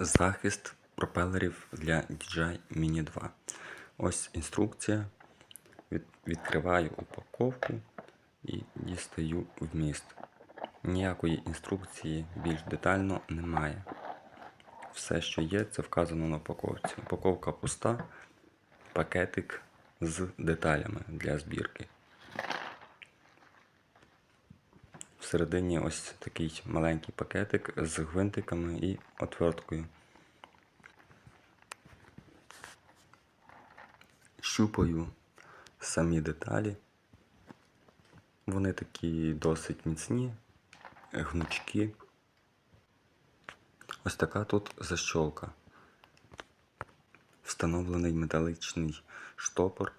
Захист пропелерів для DJI Mini 2. Ось інструкція. Від, відкриваю упаковку і дістаю вміст. Ніякої інструкції більш детально немає. Все, що є, це вказано на упаковці. Упаковка пуста, пакетик з деталями для збірки. Всередині ось такий маленький пакетик з гвинтиками і отверткою. Щупаю самі деталі. Вони такі досить міцні, гнучкі. Ось така тут защолка. Встановлений металічний штопор.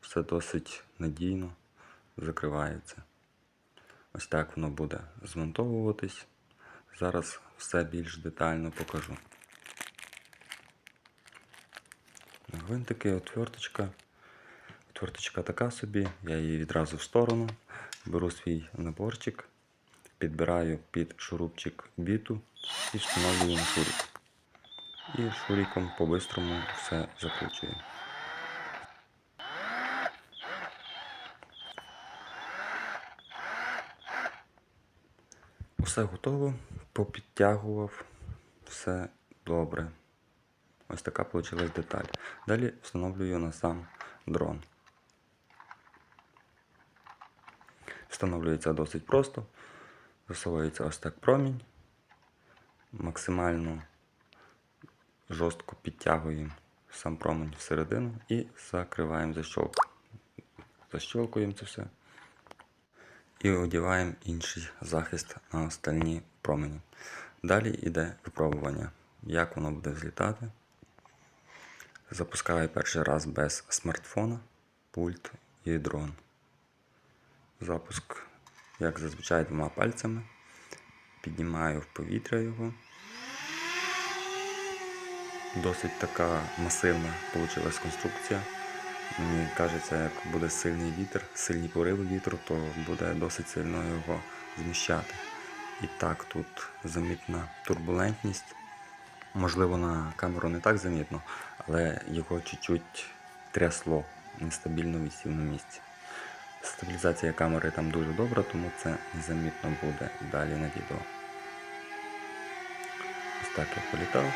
Все досить надійно закривається. Ось так воно буде змонтовуватись. Зараз все більш детально покажу. Гвинтики, отверточка. Отверточка така собі, я її відразу в сторону. Беру свій наборчик, підбираю під шурупчик біту і встановлюю на шурик. І шуриком по-бистрому все закручую. Все готово, попідтягував, все добре. Ось така вийшла деталь. Далі встановлюю на сам дрон. Встановлюється досить просто. Засовується ось так промінь. Максимально жорстко підтягуємо сам промінь всередину і закриваємо защолку. Защолкуємо це все. І одіваємо інший захист на остальні промені. Далі йде випробування, як воно буде злітати. Запускаю перший раз без смартфона, пульт і дрон. Запуск, як зазвичай, двома пальцями. Піднімаю в повітря його. Досить така масивна вийшла конструкція. Мені кажеться, як буде сильний вітер, сильні пориви вітру, то буде досить сильно його зміщати. І так, тут замітна турбулентність. Можливо, на камеру не так замітно, але його чуть-чуть трясло, нестабільно висів на місці. Стабілізація камери там дуже добра, тому це незамітно буде далі на відео. Ось так я політав.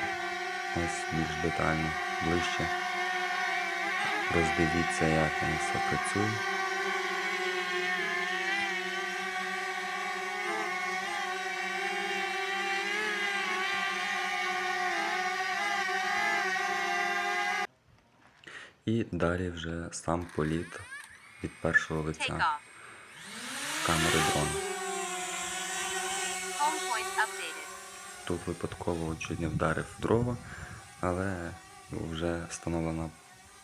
Ось більш детально, ближче. Роздивіться, як воно все працює. І далі вже сам політ від першого лиця камери дрона. Тут випадково чуть не вдарив в дрова, але вже встановлено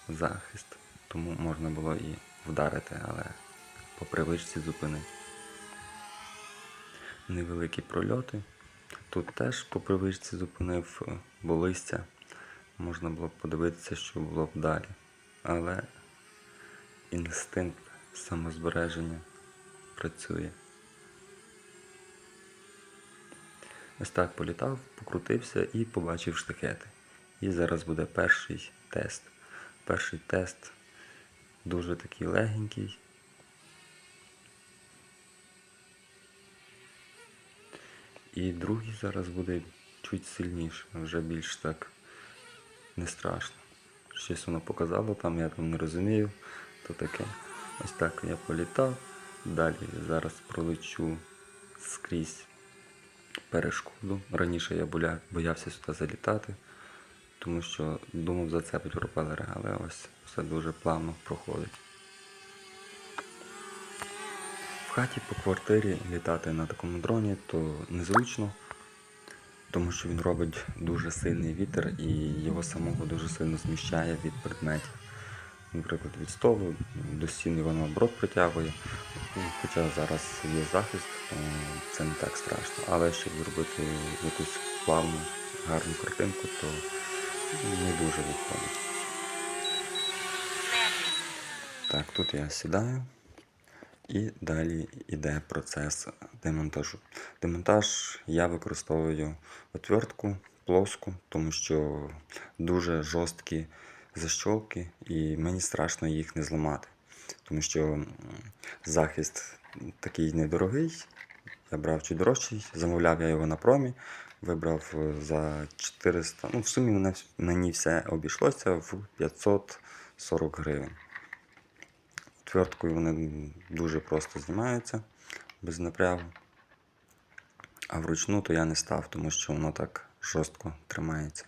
захист, тому можна було і вдарити, але по привичці зупинити. Невеликі прольоти. Тут теж по привичці зупинив, е, бо листя. Можна було б подивитися, що було б далі. Але інстинкт самозбереження працює. Ось так політав, покрутився і побачив штахети. І зараз буде перший тест. Перший тест дуже такий легенький. І другий зараз буде чуть сильніше, вже більш так не страшно. Щось воно показало там, я там не розумію, то таке. Ось так я політав. Далі зараз пролечу скрізь перешкоду. Раніше я боявся сюди залітати, тому що думав зацепить пропелери, але ось все дуже плавно проходить. В хаті по квартирі літати на такому дроні то незручно, тому що він робить дуже сильний вітер і його самого дуже сильно зміщає від предметів. Наприклад, від столу до стін його наоборот притягує. Ну, Хоча зараз є захист, то це не так страшно. Але щоб зробити якусь плавну, гарну картинку, то не дуже виходить. Так, тут я сідаю і далі йде процес демонтажу. Демонтаж я використовую отвертку плоску, тому що дуже жорсткі защолки, і мені страшно їх не зламати. Тому що захист такий недорогий. Я брав чуть дорожчий, замовляв я його на промі, вибрав е, за 400. Ну, в сумі мені все обійшлося в 540 гривень. Твердкою вони дуже просто знімаються без напрягу. А вручну то я не став, тому що воно так жорстко тримається.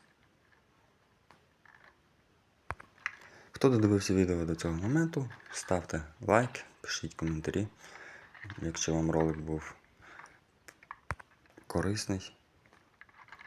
Хто додивився відео до цього моменту, ставте лайк, пишіть коментарі. Якщо вам ролик був корисний,